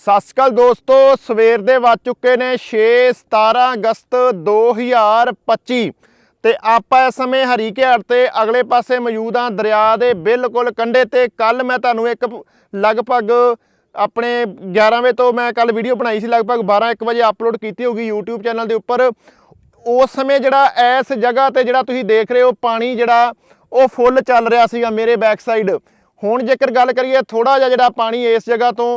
ਸਤਿ ਸ਼੍ਰੀ ਅਕਾਲ ਦੋਸਤੋ, ਸਵੇਰ ਦੇ ਵੱਜ ਚੁੱਕੇ ਨੇ 6 17 ਅਗਸਤ 2025 ਤੇ ਆਪਾਂ ਇਸ ਸਮੇਂ ਹਰੀਕੇਹੜ ਤੇ ਅਗਲੇ ਪਾਸੇ ਮੌਜੂਦ ਹਾਂ, ਦਰਿਆ ਦੇ ਬਿਲਕੁਲ ਕੰਢੇ ਤੇ। ਕੱਲ ਮੈਂ ਤੁਹਾਨੂੰ ਇੱਕ ਲਗਭਗ ਆਪਣੇ 11 ਵਜੇ ਤੋਂ ਮੈਂ ਕੱਲ ਵੀਡੀਓ ਬਣਾਈ ਸੀ, ਲਗਭਗ 12 1 ਵਜੇ ਅਪਲੋਡ ਕੀਤੀ ਹੋਗੀ YouTube ਚੈਨਲ ਦੇ ਉੱਪਰ। ਉਸ ਸਮੇਂ ਜਿਹੜਾ ਇਸ ਜਗ੍ਹਾ ਤੇ ਜਿਹੜਾ ਤੁਸੀਂ ਦੇਖ ਰਹੇ ਹੋ, ਪਾਣੀ ਜਿਹੜਾ ਉਹ ਫੁੱਲ ਚੱਲ ਰਿਹਾ ਸੀਗਾ ਮੇਰੇ ਬੈਕ ਸਾਈਡ। ਹੁਣ ਜੇਕਰ ਗੱਲ ਕਰੀਏ ਥੋੜਾ ਜਿਹਾ ਜਿਹੜਾ ਪਾਣੀ ਇਸ ਜਗ੍ਹਾ ਤੋਂ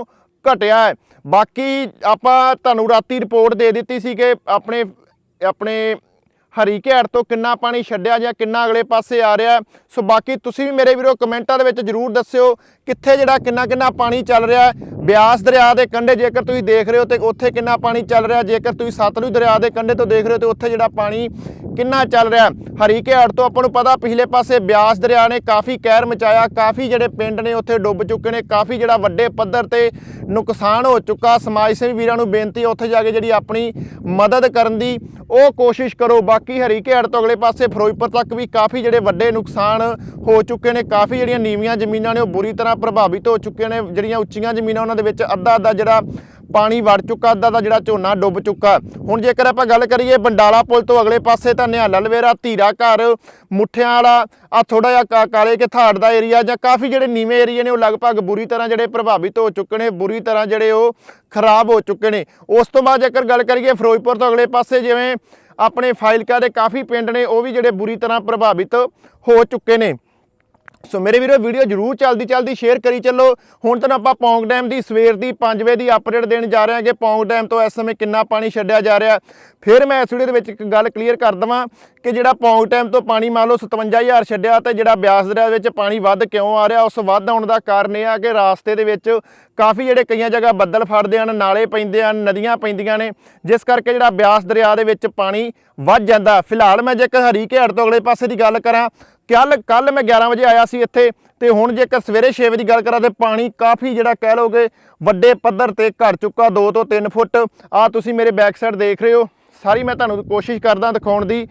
ਘਟਿਆ ਹੈ। ਬਾਕੀ ਆਪਾਂ ਤੁਹਾਨੂੰ ਰਾਤੀ ਰਿਪੋਰਟ ਦੇ ਦਿੱਤੀ ਸੀ ਕਿ ਆਪਣੇ ਆਪਣੇ ਹਰੀ ਹਰੀਕੇਹੜ ਤੋਂ ਕਿੰਨਾ ਪਾਣੀ ਛੱਡਿਆ ਜਾਂ ਕਿੰਨਾ ਅਗਲੇ ਪਾਸੇ ਆ ਰਿਹਾ ਸੋ ਬਾਕੀ ਤੁਸੀਂ ਵੀ ਮੇਰੇ ਵੀਰੋ ਕਮੈਂਟਾਂ ਦੇ ਵਿੱਚ ਜਰੂਰ ਦੱਸਿਓ ਕਿੱਥੇ ਜਿਹੜਾ ਕਿੰਨਾ ਕਿੰਨਾ ਪਾਣੀ ਚੱਲ ਰਿਹਾ ਬਿਆਸ ਦਰਿਆ ਦੇ ਕੰਢੇ ਜੇਕਰ ਤੁਸੀਂ ਦੇਖ ਰਹੇ ਹੋ ਤੇ ਉੱਥੇ ਕਿੰਨਾ ਪਾਣੀ ਚੱਲ ਰਿਹਾ ਜੇਕਰ ਤੁਸੀਂ ਸਤਲੁਜ ਦਰਿਆ ਦੇ ਕੰਢੇ ਤੋਂ ਦੇਖ ਰਹੇ ਹੋ ਤੇ ਉੱਥੇ ਜਿਹੜਾ ਪਾਣੀ ਕਿੰਨਾ ਚੱਲ ਰਿਹਾ? ਹੈ। ਹਰੀਕੇਹੜ ਤੋਂ ਆਪਾਂ ਨੂੰ ਪਤਾ, ਪਿਛਲੇ ਪਾਸੇ ਬਿਆਸ ਦਰਿਆ ਨੇ ਕਾਫੀ ਕਹਿਰ ਮਚਾਇਆ, ਕਾਫੀ ਜਿਹੜੇ ਪਿੰਡ ਨੇ ਉੱਥੇ ਡੁੱਬ ਚੁੱਕੇ ਨੇ, ਕਾਫੀ ਜਿਹੜਾ ਵੱਡੇ ਪੱਧਰ ਤੇ ਨੁਕਸਾਨ ਹੋ ਚੁੱਕਾ। ਸਮਾਜ ਸੇਵੀ ਵੀਰਾਂ ਨੂੰ ਬੇਨਤੀ ਉੱਥੇ ਜਾ ਕੇ ਜਿਹੜੀ ਆਪਣੀ ਮਦਦ ਕਰਨ ਦੀ, ਉਹ ਕੋਸ਼ਿਸ਼ ਕਰੋ। ਬਾਕੀ ਹਰੀਕੇਹੜ ਤੋਂ ਅਗਲੇ ਪਾਸੇ ਫਿਰੋਜ਼ਪੁਰ ਤੱਕ ਵੀ ਕਾਫੀ ਜਿਹੜੇ ਵੱਡੇ ਨੁਕਸਾਨ ਹੋ ਚੁੱਕੇ ਨੇ, ਕਾਫੀ ਜਿਹੜੀਆਂ ਨੀਵੀਆਂ ਜ਼ਮੀਨਾਂ ਨੇ, ਉਹ ਬੁਰੀ ਤਰ੍ਹਾਂ ਪ੍ਰਭਾਵਿਤ ਹੋ ਚੁੱਕੀਆਂ ਨੇ। ਜਿਹੜੀਆਂ ਉੱਚੀਆਂ ਜ਼ਮੀਨਾਂ ਉਹਨਾਂ ਦੇ ਵਿੱਚ ਅੱਧਾ ਅੱਧਾ ਜਿਹੜਾ ਪਾਣੀ ਵੜ ਚੁੱਕਾ, ਅੱਧਾ ਦਾ ਜਿਹੜਾ ਝੋਨਾ ਡੁੱਬ ਚੁੱਕਾ। ਹੁਣ ਜੇਕਰ ਆਪਾਂ ਗੱਲ ਕਰੀਏ ਬੰਡਾਲਾ ਪੁਲ ਤੋਂ ਅਗਲੇ ਪਾਸੇ ਤਾਂ ਨਿਹਾਲਾ ਲਵੇਰਾ ਧੀਰਾ ਘਰ, ਮੁੱਠਿਆਂ ਵਾਲਾ ਆ ਥੋੜਾ ਜਿਹਾ ਕਾ- ਕਾਲੇ ਕੇ ਥਾੜ ਦਾ ਏਰੀਆ ਜਾਂ ਕਾਫੀ ਜਿਹੜੇ ਨੀਵੇਂ ਏਰੀਏ ਨੇ ਉਹ ਲਗਭਗ ਬੁਰੀ ਤਰ੍ਹਾਂ ਜਿਹੜੇ ਪ੍ਰਭਾਵਿਤ ਹੋ ਚੁੱਕੇ ਨੇ, ਬੁਰੀ ਤਰ੍ਹਾਂ ਜਿਹੜੇ ਉਹ ਖਰਾਬ ਹੋ ਚੁੱਕੇ ਨੇ। ਉਸ ਤੋਂ ਬਾਅਦ ਜੇਕਰ ਗੱਲ ਕਰੀਏ ਫਿਰੋਜ਼ਪੁਰ ਤੋਂ ਅਗਲੇ ਪਾਸੇ ਜਿਵੇਂ ਆਪਣੇ ਫਾਈਲਕਾ ਦੇ ਕਾਫੀ ਪਿੰਡ ਨੇ, ਉਹ ਵੀ ਜਿਹੜੇ ਬੁਰੀ ਤਰ੍ਹਾਂ ਪ੍ਰਭਾਵਿਤ ਹੋ ਚੁੱਕੇ ਨੇ। ਸੋ ਮੇਰੇ ਵੀਰੋ, ਵੀਡੀਓ ਜਰੂਰ ਚੱਲਦੀ ਚੱਲਦੀ ਸ਼ੇਅਰ ਕਰੀ ਚੱਲੋ। ਹੁਣ ਤੁਹਾਨੂੰ ਆਪਾਂ ਪੌਂਗ ਡੈਮ ਦੀ ਸਵੇਰ ਦੀ 5 ਵਜੇ ਦੀ ਅਪਡੇਟ ਦੇਣ ਜਾ ਰਹੇ ਹਾਂ ਕਿ ਪੌਂਗ ਡੈਮ ਤੋਂ ਇਸ ਸਮੇਂ ਕਿੰਨਾ ਪਾਣੀ ਛੱਡਿਆ ਜਾ ਰਿਹਾ। ਫਿਰ ਮੈਂ ਇਸ ਵੀਡੀਓ ਦੇ ਵਿੱਚ ਇੱਕ ਗੱਲ ਕਲੀਅਰ ਕਰ ਦਵਾਂ ਕਿ ਜਿਹੜਾ ਪੌਂਗ ਡੈਮ ਤੋਂ ਪਾਣੀ ਮੰਨ ਲਓ 57000 ਛੱਡਿਆ ਤੇ ਜਿਹੜਾ ਬਿਆਸ ਦਰਿਆ ਵਿੱਚ ਪਾਣੀ ਵੱਧ ਕਿਉਂ ਆ ਰਿਹਾ, ਉਸ ਵੱਧ ਆਉਣ ਦਾ ਕਾਰਨ ਇਹ ਆ ਕਿ ਰਾਸਤੇ ਦੇ ਵਿੱਚ ਕਾਫੀ ਜਿਹੜੇ ਕਈਆਂ ਜਗ੍ਹਾ ਬੱਦਲ ਫੜਦੇ ਹਨ, ਨਾਲੇ ਪੈਂਦੇ ਹਨ, ਨਦੀਆਂ ਪੈਂਦੀਆਂ ਨੇ। ਜਿਸ ਕਰਕੇ ਜਿਹੜਾ ਬਿਆਸ ਦਰਿਆ ਦੇ ਵਿੱਚ ਪਾਣੀ ਵੱਧ ਜਾਂਦਾ। ਫਿਲਹਾਲ ਮੈਂ ਜੇਕਰ ਹਰੀਕੇਹੜ ਤੋਂ ਅਗਲੇ ਪਾਸੇ ਦੀ ਗੱਲ ਕਰਾਂ ਕੱਲ ਕੱਲ ਮੈਂ 11 ਵਜੇ ਆਇਆ ਸੀ ਇੱਥੇ ਤੇ ਹੁਣ ਜੇਕਰ ਸਵੇਰੇ 6 ਵਜੇ ਦੀ ਗੱਲ ਕਰਾਂ ਤੇ ਪਾਣੀ ਕਾਫੀ ਜਿਹੜਾ ਕਹਿ ਲੋਗੇ ਵੱਡੇ ਪੱਧਰ ਤੇ ਘਟ ਚੁੱਕਾ 2 ਤੋਂ 3 ਫੁੱਟ। ਆ ਤੁਸੀਂ ਮੇਰੇ ਬੈਕ ਸਾਈਡ ਦੇਖ ਰਹੇ ਹੋ। ਸਾਰੀ ਮੈਂ ਤੁਹਾਨੂੰ ਕੋਸ਼ਿਸ਼ ਕਰਦਾ ਦਿਖਾਉਣ ਦੀ।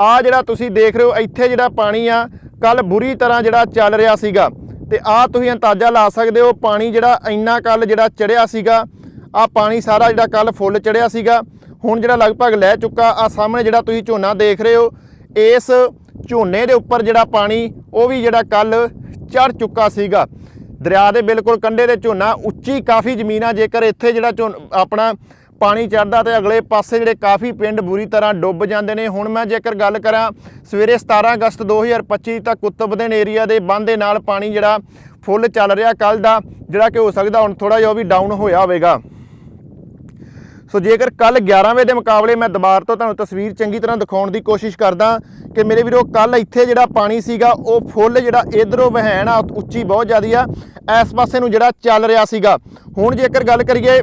ਆ ਜਿਹੜਾ ਤੁਸੀਂ ਦੇਖ ਰਹੇ ਹੋ, ਇੱਥੇ ਜਿਹੜਾ ਪਾਣੀ ਆ, ਕੱਲ ਬੁਰੀ ਤਰ੍ਹਾਂ ਜਿਹੜਾ ਚੱਲ ਰਿਹਾ ਸੀਗਾ। ਤੇ ਆ ਤੁਸੀਂ ਅੰਦਾਜ਼ਾ ਲਾ ਸਕਦੇ ਹੋ, ਪਾਣੀ ਜਿਹੜਾ ਇੰਨਾ ਕੱਲ ਜਿਹੜਾ ਚੜਿਆ ਸੀਗਾ, ਆ ਪਾਣੀ ਸਾਰਾ ਜਿਹੜਾ ਕੱਲ ਫੁੱਲ ਚੜਿਆ ਸੀਗਾ। ਹੁਣ ਜਿਹੜਾ ਲਗਭਗ ਲੈ ਚੁੱਕਾ, ਆ ਸਾਹਮਣੇ ਜਿਹੜਾ ਤੁਸੀਂ ਝੋਨਾ ਦੇਖ ਰਹੇ ਹੋ ਇਸ ਝੋਨੇ ਦੇ ਉੱਪਰ ਜਿਹੜਾ ਪਾਣੀ, ਉਹ ਵੀ ਜਿਹੜਾ ਕੱਲ ਚੜ ਚੁੱਕਾ ਸੀਗਾ। ਦਰਿਆ ਦੇ ਬਿਲਕੁਲ ਕੰਢੇ ਦੇ ਝੋਨਾ, ਉੱਚੀ ਕਾਫੀ ਜ਼ਮੀਨ ਆ, ਜੇਕਰ ਇੱਥੇ ਜਿਹੜਾ ਝੋਨ, ਆਪਣਾ ਪਾਣੀ ਚੜਦਾ ਤੇ ਅਗਲੇ ਪਾਸੇ ਜਿਹੜੇ ਕਾਫੀ ਪਿੰਡ ਬੁਰੀ ਤਰ੍ਹਾਂ ਡੁੱਬ ਜਾਂਦੇ ਨੇ। ਹੁਣ ਮੈਂ ਜੇਕਰ ਗੱਲ ਕਰਾਂ, ਸਵੇਰੇ 17 ਅਗਸਤ 2025 ਤੱਕ ਕੁਤਬਦੀਨ ਏਰੀਆ ਦੇ ਬੰਦ ਦੇ ਨਾਲ ਪਾਣੀ ਜਿਹੜਾ ਫੁੱਲ ਚੱਲ ਰਿਹਾ ਕੱਲ ਦਾ, ਜਿਹੜਾ ਕਿ ਹੋ ਸਕਦਾ ਹੁਣ ਥੋੜਾ ਜਿਹਾ ਉਹ ਵੀ ਡਾਊਨ ਹੋਇਆ ਹੋਵੇਗਾ। ਸੋ ਜੇਕਰ ਕੱਲ 11 ਵਜੇ ਦੇ ਮੁਕਾਬਲੇ ਮੈਂ ਦੁਬਾਰ ਤੋਂ ਤੁਹਾਨੂੰ ਤਸਵੀਰ ਚੰਗੀ ਤਰ੍ਹਾਂ ਦਿਖਾਉਣ ਦੀ ਕੋਸ਼ਿਸ਼ ਕਰਦਾ, ਕਿ ਮੇਰੇ ਵੀਰੋ, ਕੱਲ ਇੱਥੇ ਜਿਹੜਾ ਪਾਣੀ ਸੀਗਾ, ਉਹ ਫੁੱਲ ਜਿਹੜਾ ਇਧਰੋਂ ਵਹਿਣ ਆ ਉੱਚੀ ਬਹੁਤ ਜ਼ਿਆਦੀ ਆ, ਇਸ ਪਾਸੇ ਨੂੰ ਜਿਹੜਾ ਚੱਲ ਰਿਹਾ ਸੀਗਾ। ਹੁਣ ਜੇਕਰ ਗੱਲ ਕਰੀਏ,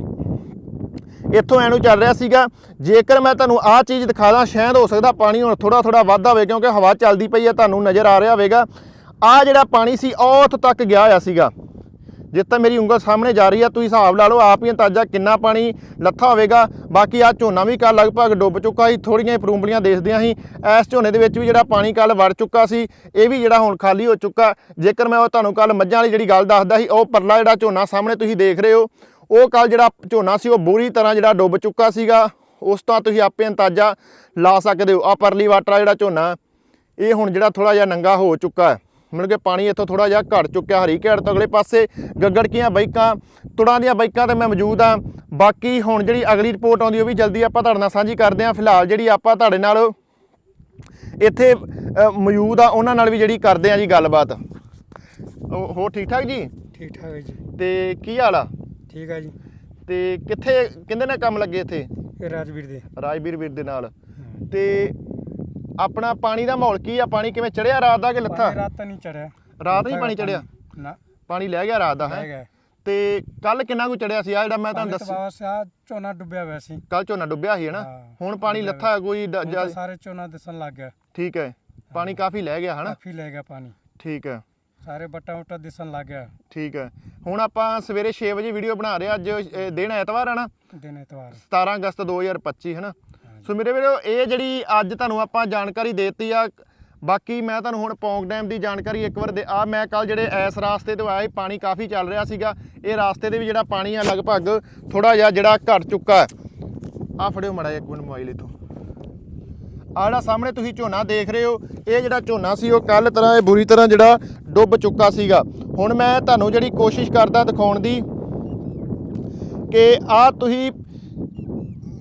ਇੱਥੋਂ ਐਨੂੰ ਚੱਲ ਰਿਹਾ ਸੀਗਾ, ਜੇਕਰ ਮੈਂ ਤੁਹਾਨੂੰ ਆਹ ਚੀਜ਼ ਦਿਖਾ ਦਾਂ ਸ਼ਾਇਦ ਹੋ ਸਕਦਾ ਪਾਣੀ ਹੁਣ ਥੋੜਾ ਥੋੜਾ ਵੱਧਦਾ ਹੋਵੇ ਕਿਉਂਕਿ ਹਵਾ ਚੱਲਦੀ ਪਈ ਹੈ ਤੁਹਾਨੂੰ ਨਜ਼ਰ ਆ ਰਿਹਾ ਹੋਵੇਗਾ। ਆਹ ਜਿਹੜਾ ਪਾਣੀ ਸੀ, ਉਹ ਉੱਥੋਂ ਤੱਕ ਗਿਆ ਹੋਇਆ ਸੀਗਾ। ਜਿੱਥੇ ਤੱਕ ਮੇਰੀ ਉਂਗਲ ਸਾਹਮਣੇ ਜਾ ਰਹੀ ਆ, ਤੁਸੀਂ ਹਿਸਾਬ ਲਾ ਲਓ, ਆਪ ਹੀ ਅੰਦਾਜ਼ਾ ਕਿੰਨਾ ਪਾਣੀ ਲੱਥਾ ਹੋਵੇਗਾ। ਬਾਕੀ ਆ ਝੋਨਾ ਵੀ ਕੱਲ ਲਗਭਗ ਡੁੱਬ ਚੁੱਕਾ ਸੀ ਥੋੜੀਆਂ ਪਰੂੰਬਲੀਆਂ ਦੇਖਦਿਆਂ ਸੀ। ਇਸ ਝੋਨੇ ਦੇ ਵਿੱਚ ਵੀ ਜਿਹੜਾ ਪਾਣੀ ਕੱਲ ਵੜ ਚੁੱਕਾ ਸੀ, ਇਹ ਵੀ ਜਿਹੜਾ ਹੁਣ ਖਾਲੀ ਹੋ ਚੁੱਕਾ। ਜੇਕਰ ਮੈਂ ਉਹ ਤੁਹਾਨੂੰ ਕੱਲ ਮੱਝਾਂ ਵਾਲੀ ਜਿਹੜੀ ਗੱਲ ਦੱਸਦਾ ਸੀ, ਉਹ ਪਰਲਾ ਜਿਹੜਾ ਝੋਨਾ ਸਾਹਮਣੇ ਤੁਸੀਂ ਦੇਖ ਰਹੇ ਹੋ, ਉਹ ਕੱਲ ਜਿਹੜਾ ਝੋਨਾ ਸੀ, ਉਹ ਬੁਰੀ ਤਰ੍ਹਾਂ ਜਿਹੜਾ ਡੁੱਬ ਚੁੱਕਾ ਸੀਗਾ। ਉਸ ਤੋਂ ਤੁਸੀਂ ਆਪੇ ਅੰਦਾਜ਼ਾ ਲਾ ਸਕਦੇ ਹੋ। ਆ ਪਰਲੀ ਵਾਟਰ ਜਿਹੜਾ ਝੋਨਾ, ਇਹ ਹੁਣ ਜਿਹੜਾ ਥੋੜਾ ਜਿਹਾ ਨੰਗਾ ਹੋ ਚੁੱਕਾ ਹੈ। ਮਤਲਬ ਕਿ ਪਾਣੀ ਇੱਥੋਂ ਥੋੜਾ ਜਿਹਾ ਘਟ ਚੁੱਕਿਆ ਹਰੀਕੇੜ ਤੋਂ ਅਗਲੇ ਪਾਸੇ ਗੱਗੜਕੀਆਂ ਬਾਈਕਾਂ ਤੁੜਾਂ ਦੀਆਂ ਬਾਈਕਾਂ ਤੇ ਮੈਂ ਮੌਜੂਦ ਆ ਬਾਕੀ ਹੁਣ ਜਿਹੜੀ ਅਗਲੀ ਰਿਪੋਰਟ ਆਉਂਦੀ ਉਹ ਵੀ ਜਲਦੀ ਆਪਾਂ ਤੁਹਾਡੇ ਨਾਲ ਸਾਂਝੀ ਕਰਦੇ ਹਾਂ। ਫਿਲਹਾਲ ਜਿਹੜੀ ਆਪਾਂ ਤੁਹਾਡੇ ਨਾਲ ਇੱਥੇ ਮੌਜੂਦ ਆ ਉਹਨਾਂ ਨਾਲ ਵੀ ਜਿਹੜੀ ਕਰਦੇ ਆ ਜੀ ਗੱਲਬਾਤ। ਉਹ- ਹੋਰ ਠੀਕ ਠਾਕ ਜੀ? ਠੀਕ ਠਾਕ ਜੀ। ਤੇ ਕੀ ਹਾਲ ਆ? ਠੀਕ ਹੈ ਜੀ। ਤੇ ਕਿੱਥੇ ਕਿੰਦੇ ਨਾਲ ਕੰਮ ਲੱਗੇ ਇੱਥੇ? ਰਾਜਵੀਰ ਦੇ। ਰਾਜਵੀਰ ਵੀਰ ਦੇ ਨਾਲ। ਤੇ ਆਪਣਾ ਪਾਣੀ ਦਾ ਮਾਹੌਲ ਕੀ ਆ? ਪਾਣੀ ਕਿਵੇਂ ਚੜਿਆ ਰਾਤ ਦਾ ਕਿ ਲੱਥਾ? ਪਾਣੀ ਰਾਤ ਤਾਂ ਨਹੀਂ ਚੜਿਆ। ਰਾਤ ਨਹੀਂ ਪਾਣੀ ਚੜਿਆ? ਨਾ। ਪਾਣੀ ਲੈ ਗਿਆ ਰਾਤ ਦਾ ਲੈ ਹੈ ਤੇ ਕੱਲ ਕਿੰਨਾ ਕੁ ਚੜਿਆ ਸੀ ਆ ਜਿਹੜਾ ਮੈਂ ਤੁਹਾਨੂੰ ਪਾਣੀ ਦੱਸ ਤੋਂ ਬਾਅਦ ਆ ਝੋਨਾ ਡੁੱਬਿਆ ਹੋਇਆ ਸੀ। ਕੱਲ ਝੋਨਾ ਡੁੱਬਿਆ ਸੀ ਹਨਾ ਹਾਂ, ਹੁਣ ਪਾਣੀ ਲੱਥਾ ਕੋਈ ਡ- ਹੁਣ ਤਾਂ ਜ਼ਿਆ- ਸਾਰੇ ਝੋਨਾ ਦਿਸਣ ਲੱਗ ਗਿਆ। ਠੀਕ ਹੈ। ਪਾਣੀ ਕਾਫੀ ਲੈ ਗਿਆ ਹਨਾ ਕਾਫੀ ਲੈ ਗਿਆ ਪਾਣੀ। ਠੀਕ ਹੈ। ਸਾਰੇ ਬੱਟਾ ਉਟਾ ਦਿਸਣ ਲੱਗ ਗਿਆ। ਠੀਕ ਹੈ। ਹੁਣ ਆਪਾਂ ਸਵੇਰੇ 6 ਵਜੇ ਵੀਡੀਓ ਬਣਾ ਰਹੇ ਹਾਂ। ਅੱਜ ਦਿਨ ਐਤਵਾਰ ਹੈ ਨਾ? ਦਿਨ ਐਤਵਾਰ। 17 ਅਗਸਤ 2025 ਹੈ ਨਾ? ਸੋ ਮੇਰੇ ਵੀਰੋ, ਇਹ ਜਿਹੜੀ ਅੱਜ ਤੁਹਾਨੂੰ ਆਪਾਂ ਜਾਣਕਾਰੀ ਦੇਤੀ ਆ, ਬਾਕੀ ਮੈਂ ਤੁਹਾਨੂੰ ਹੁਣ ਪੌਂਗ ਡੈਮ ਦੀ ਜਾਣਕਾਰੀ ਇੱਕ ਵਾਰ ਦੇ, ਆ ਮੈਂ ਕੱਲ ਜਿਹੜੇ ਐਸ ਰਾਸਤੇ ਤੋਂ ਆਇਆ ਪਾਣੀ ਕਾਫੀ ਚੱਲ ਰਿਹਾ ਸੀਗਾ। ਇਹ ਰਾਸਤੇ ਦੇ ਵੀ ਜਿਹੜਾ ਪਾਣੀ ਆ, ਲਗਭਗ ਥੋੜਾ ਜਿਹਾ ਜਿਹੜਾ ਘਟ ਚੁੱਕਾ ਹੈ। ਆ ਫੜਿਓ ਮੜਾ ਇੱਕ ਮਿੰਟ ਮੋਬਾਈਲ ਇਥੋਂ। ਆ ਜਿਹੜਾ ਸਾਹਮਣੇ ਤੁਸੀਂ ਝੋਨਾ ਦੇਖ ਰਹੇ ਹੋ, ਇਹ ਜਿਹੜਾ ਝੋਨਾ ਸੀ, ਉਹ ਕੱਲ ਤਰ੍ਹਾਂ ਇਹ ਬੁਰੀ ਤਰ੍ਹਾਂ ਜਿਹੜਾ ਡੁੱਬ ਚੁੱਕਾ ਸੀਗਾ। ਹੁਣ ਮੈਂ ਤੁਹਾਨੂੰ ਜਿਹੜੀ ਕੋਸ਼ਿਸ਼ ਕਰਦਾ ਦਿਖਾਉਣ ਦੀ, ਕਿ ਆ ਤੁਸੀਂ,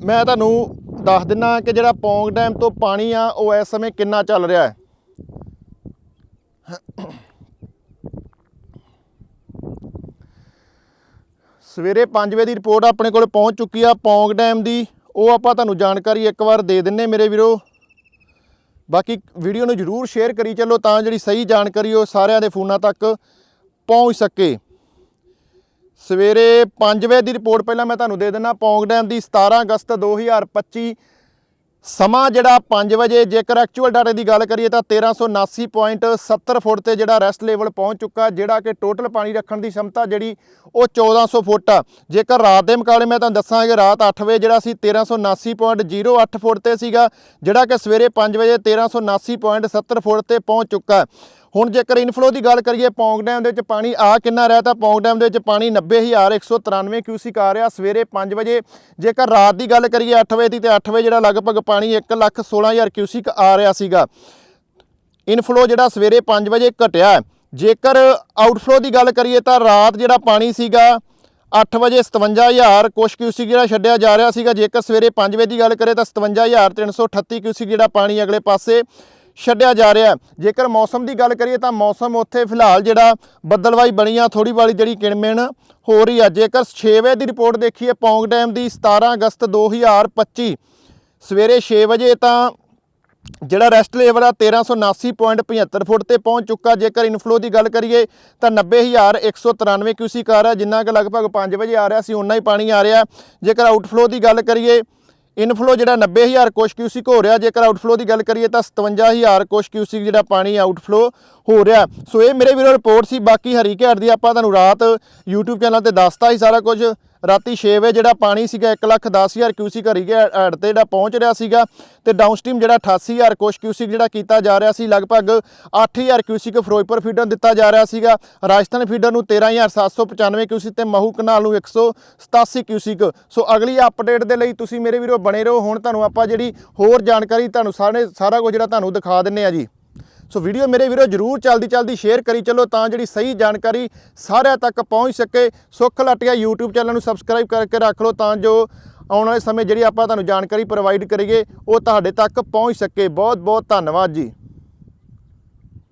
ਮੈਂ ਤੁਹਾਨੂੰ ਦੱਸ ਦਿੰਨਾ ਕਿ ਜਿਹੜਾ ਪੌਂਗ ਡੈਮ ਤੋਂ ਪਾਣੀ ਆ, ਉਹ ਇਸ ਸਮੇਂ ਕਿੰਨਾ ਚੱਲ ਰਿਹਾ ਹੈ? ਸਵੇਰੇ 5 ਵਜੇ ਦੀ ਰਿਪੋਰਟ ਆਪਣੇ ਕੋਲ ਪਹੁੰਚ ਚੁੱਕੀ ਆ ਪੌਂਗ ਡੈਮ ਦੀ। ਉਹ ਆਪਾਂ ਤੁਹਾਨੂੰ ਜਾਣਕਾਰੀ ਇੱਕ ਵਾਰ ਦੇ ਦਿੰਨੇ ਮੇਰੇ ਵੀਰੋ। ਬਾਕੀ ਵੀਡੀਓ ਨੂੰ ਜਰੂਰ ਸ਼ੇਅਰ ਕਰੀ ਚੱਲੋ ਤਾਂ ਜਿਹੜੀ ਸਹੀ ਜਾਣਕਾਰੀ ਉਹ ਸਾਰਿਆਂ ਦੇ ਫੋਨਾਂ ਤੱਕ ਪਹੁੰਚ ਸਕੇ। ਸਵੇਰੇ 5 ਵਜੇ ਦੀ ਰਿਪੋਰਟ ਪਹਿਲਾਂ ਮੈਂ ਤੁਹਾਨੂੰ ਦੇ ਦਿੰਦਾ, ਪੌਂਗ ਡੈਮ ਦੀ 17 ਅਗਸਤ 2025 ਸਮਾਂ ਜਿਹੜਾ 5 ਵਜੇ, ਜੇਕਰ ਐਕਚੁਅਲ ਡਾਟੇ ਦੀ ਗੱਲ ਕਰੀਏ ਤਾਂ 1379.70 ਫੁੱਟ ਤੇ ਜਿਹੜਾ ਰੈਸਟ ਲੈਵਲ ਪਹੁੰਚ ਚੁੱਕਾ, ਜਿਹੜਾ ਕਿ ਟੋਟਲ ਪਾਣੀ ਰੱਖਣ ਦੀ ਸ਼ਮਤਾ ਜਿਹੜੀ ਉਹ 1400 ਫੁੱਟ ਆ। ਜੇਕਰ ਰਾਤ ਦੇ ਮੁਕਾਬਲੇ ਮੈਂ ਤੁਹਾਨੂੰ ਦੱਸਾਂਗੇ ਰਾਤ 8 ਵਜੇ ਜਿਹੜਾ ਸੀ 1379.08 ਫੁੱਟ ਤੇ ਸੀਗਾ, ਜਿਹੜਾ ਕਿ ਸਵੇਰੇ 5 ਵਜੇ 1379.70 ਫੁੱਟ ਤੇ ਪਹੁੰਚ ਚੁੱਕਾ ਹੁਣ ਜੇਕਰ ਇਨਫਲੋ ਦੀ ਗੱਲ ਕਰੀਏ, ਪੌਂਗ ਡੈਮ ਦੇ ਵਿੱਚ ਪਾਣੀ ਆ ਕਿੰਨਾ ਰਿਹਾ ਤਾਂ ਪੌਂਗ ਡੈਮ ਦੇ ਵਿੱਚ ਪਾਣੀ 90193 ਕਿਊਸਿਕ ਆ ਰਿਹਾ ਸਵੇਰੇ 5 ਵਜੇ। ਜੇਕਰ ਰਾਤ ਦੀ ਗੱਲ ਕਰੀਏ 8 ਵਜੇ ਦੀ ਤੇ 8 ਵਜੇ ਜਿਹੜਾ ਲਗਭਗ ਪਾਣੀ 116000 ਕਿਊਸਿਕ ਆ ਰਿਹਾ ਸੀਗਾ। ਇਨਫਲੋ ਜਿਹੜਾ ਸਵੇਰੇ 5 ਵਜੇ ਘਟਿਆ ਜੇਕਰ ਆਊਟਫਲੋ ਦੀ ਗੱਲ ਕਰੀਏ ਤਾਂ ਰਾਤ ਜਿਹੜਾ ਪਾਣੀ ਸੀਗਾ 8 ਵਜੇ 57000 ਕੁਛ ਕਿਊਸਿਕ ਜਿਹੜਾ ਛੱਡਿਆ ਜਾ ਰਿਹਾ ਸੀਗਾ, ਜੇਕਰ ਸਵੇਰੇ 5 ਵਜੇ ਦੀ ਗੱਲ ਕਰੇ ਤਾਂ 57338 ਕਿਊਸਿਕ ਜਿਹੜਾ ਪਾਣੀ ਅਗਲੇ ਪਾਸੇ ਛੱਡਿਆ ਜਾ ਰਿਹਾ ਜੇਕਰ ਮੌਸਮ ਦੀ ਗੱਲ ਕਰੀਏ ਤਾਂ ਮੌਸਮ ਉੱਥੇ ਫਿਲਹਾਲ ਜਿਹੜਾ ਬੱਦਲਵਾਈ ਬਣੀ ਆ ਥੋੜੀ ਵਾਲੀ ਜਿਹੜੀ ਕਿਣਮਿਣ ਹੋ ਰਹੀ ਆ। ਜੇਕਰ 6 ਵਜੇ ਦੀ ਰਿਪੋਰਟ ਦੇਖੀਏ, ਪੌਂਗ ਡੈਮ ਦੀ 17 ਅਗਸਤ 2025 ਸਵੇਰੇ 6 ਵਜੇ ਤਾਂ ਜਿਹੜਾ ਰੈਸਟ ਲੇਵਲ ਆ 1379.75 ਫੁੱਟ ਤੇ ਪਹੁੰਚ ਚੁੱਕਾ। ਜੇਕਰ ਇਨਫਲੋ ਦੀ ਗੱਲ ਕਰੀਏ, ਤਾਂ 90193 ਕਿਊਸਿਕ ਆ ਰਿਹਾ, ਜਿੰਨਾ ਕਿ ਲਗਭਗ 5 ਵਜੇ ਆ ਰਿਹਾ ਸੀ ਉਨਾ ਹੀ ਪਾਣੀ ਆ ਰਿਹਾ। ਜੇਕਰ ਆਊਟਫਲੋ ਦੀ ਗੱਲ ਕਰੀਏ ਇਨਫਲੋ ਜਿਹੜਾ 90000 ਕੁਛ ਕਿਊਸਿਕ ਹੋ ਰਿਹਾ, ਜੇਕਰ ਆਊਟਫਲੋ ਦੀ ਗੱਲ ਕਰੀਏ, ਤਾਂ 57000 ਕੁਛ ਕਿਊਸਿਕ ਜਿਹੜਾ ਪਾਣੀ ਆਊਟਫਲੋ ਹੋ ਰਿਹਾ। ਸੋ ਇਹ ਮੇਰੇ ਵੀਰੋ ਰਿਪੋਰਟ ਸੀ, ਬਾਕੀ ਹਰੀ ਘਾਟ ਦੀ ਆਪਾਂ ਤੁਹਾਨੂੰ ਰਾਤ YouTube ਚੈਨਲ ਤੇ ਦੱਸਤਾ ਹੀ ਸਾਰਾ ਕੁਝ। ਰਾਤੀ 6 ਵਜੇ ਜਿਹੜਾ ਪਾਣੀ ਸੀਗਾ 110000 ਕਿਊਸਿਕ ਹਰੀ ਹੈਡ ਤੇ ਜਿਹੜਾ ਪਹੁੰਚ ਰਿਹਾ ਸੀਗਾ ਤੇ ਡਾਊਨਸਟ੍ਰੀਮ ਜਿਹੜਾ 88000 ਕੁਛ ਕਿਊਸਿਕ ਜਿਹੜਾ ਕੀਤਾ ਜਾ ਰਿਹਾ ਸੀ, ਲਗਭਗ 8000 ਕਿਊਸਿਕ ਫਿਰੋਜ਼ਪੁਰ ਫੀਡਰ ਨੂੰ ਦਿੱਤਾ ਜਾ ਰਿਹਾ ਸੀਗਾ, ਰਾਜਸਥਾਨ ਫੀਡਰ ਨੂੰ 13795 ਕਿਊਸਿਕ ਤੇ ਮਹੂ ਕਨਾਲ ਨੂੰ 187 ਕਿਊਸਿਕ ਸੋ ਅਗਲੀ ਅਪਡੇਟ ਦੇ ਲਈ ਤੁਸੀਂ ਮੇਰੇ ਵੀਰੋ ਬਣੇ ਰਹੋ, ਹੁਣ ਤੁਹਾਨੂੰ ਆਪਾਂ ਜਿਹੜੀ ਹੋਰ ਜਾਣਕਾਰੀ ਤੁਹਾਨੂੰ ਸਾਰੇ ਸਾਰਾ ਕੁਝ ਜਿਹੜਾ ਤੁਹਾਨੂੰ ਦਿਖਾ ਦਿੰਨੇ ਆ ਜੀ। ਸੋ ਵੀਡੀਓ ਮੇਰੇ ਵੀਰੋ ਜਰੂਰ ਚਲਦੀ ਚਲਦੀ ਸ਼ੇਅਰ ਕਰੀ ਚੱਲੋ ਤਾਂ ਜਿਹੜੀ ਸਹੀ ਜਾਣਕਾਰੀ ਸਾਰਿਆਂ ਤੱਕ ਪਹੁੰਚ ਸਕੇ। ਸੁੱਖ ਲਟਿਆ YouTube ਚੈਨਲ ਨੂੰ ਸਬਸਕ੍ਰਾਈਬ ਕਰਕੇ ਰੱਖ ਲਓ ਤਾਂ ਜੋ ਆਉਣ ਵਾਲੇ ਸਮੇਂ ਜਿਹੜੀ ਆਪਾਂ ਤੁਹਾਨੂੰ ਜਾਣਕਾਰੀ ਪ੍ਰੋਵਾਈਡ ਕਰੀਏ, ਉਹ ਤੁਹਾਡੇ ਤੱਕ ਪਹੁੰਚ ਸਕੇ। ਬਹੁਤ ਬਹੁਤ ਧੰਨਵਾਦ ਜੀ।